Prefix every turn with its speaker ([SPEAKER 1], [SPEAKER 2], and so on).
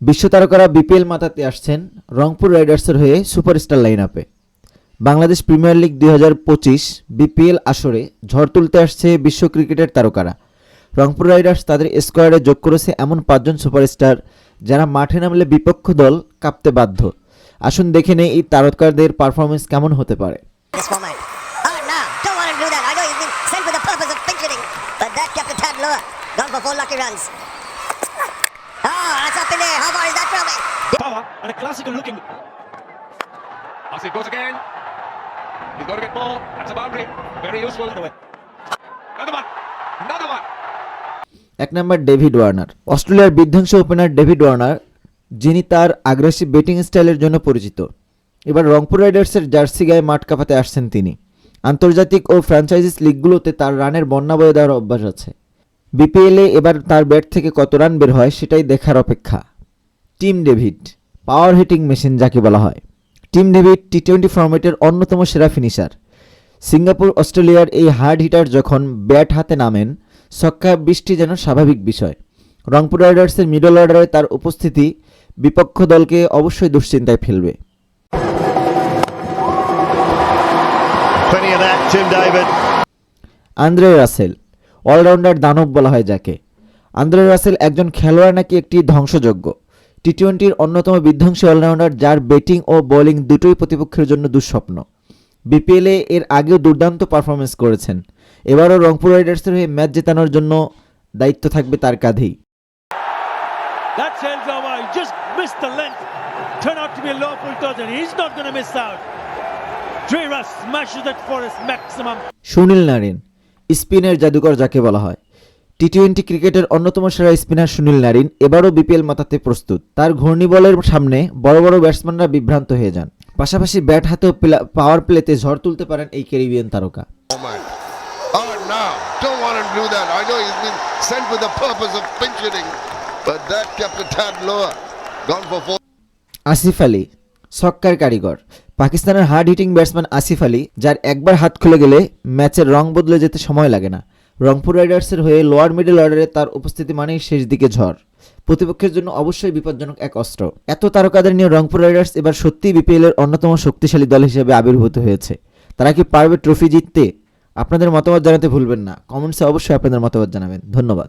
[SPEAKER 1] বিশ্ব তারকারা বিপিএল মাতাতে আসছেন রংপুর রাইডার্সের হয়ে সুপারস্টার লাইন আপে বাংলাদেশ প্রিমিয়ার লিগ দুই হাজার পঁচিশ বিপিএল আসরে ঝড় তুলতে আসছে বিশ্ব ক্রিকেটের তারকারা। রংপুর রাইডার্স তাদের স্কোয়াডে যোগ করেছে এমন পাঁচজন সুপারস্টার যারা মাঠে নামলে বিপক্ষ দল কাঁপতে বাধ্য। আসুন দেখে নেই এই তারকাদের পারফরমেন্স কেমন হতে পারে.
[SPEAKER 2] Oh for four lucky runs. In there. How far is that from it?
[SPEAKER 3] power and a classical looking. As it goes again. He's got to get more. That's a boundary. Very useful. Another one. Another one.
[SPEAKER 1] এক নম্বর David Warner অস্ট্রেলিয়ার বিধ্বংসী opener David Warner যিনি তার আগ্রাসী batting স্টাইলের জন্য পরিচিত এবার রংপুর রাইডার্সের জার্সি গায়ে মাঠ কাঁপাতে আসছেন তিনি আন্তর্জাতিক ও ফ্র্যাঞ্চাইজিস লিগগুলোতে তার রানের বন্যা বয়ে দেওয়ার অভ্যাস আছে বিপিএলে এবার তার ব্যাট থেকে কত রান বের হয় সেটাই দেখার অপেক্ষা Tim David power hitting machine যাকে বলা হয়। টিম ডেভিড টি টোয়েন্টি ফরম্যাটের অন্যতম সেরা ফিনিশার সিঙ্গাপুর অস্ট্রেলিয়ার এই হার্ড হিটার যখন ব্যাট হাতে নামেন ছক্কা বৃষ্টি যেন স্বাভাবিক বিষয়। রংপুর রাইডার্সের মিডল অর্ডারে তার উপস্থিতি বিপক্ষ দলকে অবশ্যই দুশ্চিন্তায় ফেলবে. আন্দ্রে রাসেল অলরাউন্ডার দানব বলা হয় যাকে। আন্দ্রে রাসেল একজন খেলোয়াড় নাকি একটি ধ্বংসযোগ্য টি টোয়েন্টির অন্যতম বিধ্বংসী অলরাউন্ডার যার ব্যাটিং ও বোলিং দুটোই প্রতিপক্ষের জন্য দুঃস্বপ্ন। বিপিএলে এর আগেও দুর্দান্ত পারফরমেন্স করেছেন। এবারও রংপুর রাইডার্সের হয়ে ম্যাচ জেতানোর জন্য দায়িত্ব থাকবে তার কাঁধেই. সুনীল নারিন স্পিনের জাদুকর যাকে বলা হয়। টি টোয়েন্টি ক্রিকেটের অন্যতম সেরা স্পিনার সুনীল নারিন এবারও বিপিএল মাতাতে প্রস্তুত। তার ঘূর্ণিবলের সামনে বড় বড় ব্যাটসম্যানরা বিভ্রান্ত হয়ে যান। পাশাপাশি ব্যাট হাতেও পাওয়ার প্লেতে ঝড় তুলতে পারেন এই ক্যারিবিয়ান তারকা।
[SPEAKER 4] Oh.
[SPEAKER 1] আসিফ আলী ছক্কার কারিগর। পাকিস্তানের hard hitting batsman Asif Ali যার একবার হাত খুলে গেলে ম্যাচের রং বদলে যেতে সময় লাগে না। রংপুর রাইডার্সের হয়ে লোয়ার মিডল অর্ডারে তার উপস্থিতি মানেই শেষ দিকে ঝড়। প্রতিপক্ষের জন্য অবশ্যই বিপজ্জনক এক অস্ত্র। এত তারকাদের নিয়ে রংপুর রাইডার্স এবার সত্যিই বিপিএলের অন্যতম শক্তিশালী দল হিসেবে আবির্ভূত হয়েছে। তারা কি পারবে ট্রফি জিততে? আপনাদের মতামত জানাতে ভুলবেন না। কমেন্টসে অবশ্যই আপনাদের মতামত জানাবেন। ধন্যবাদ।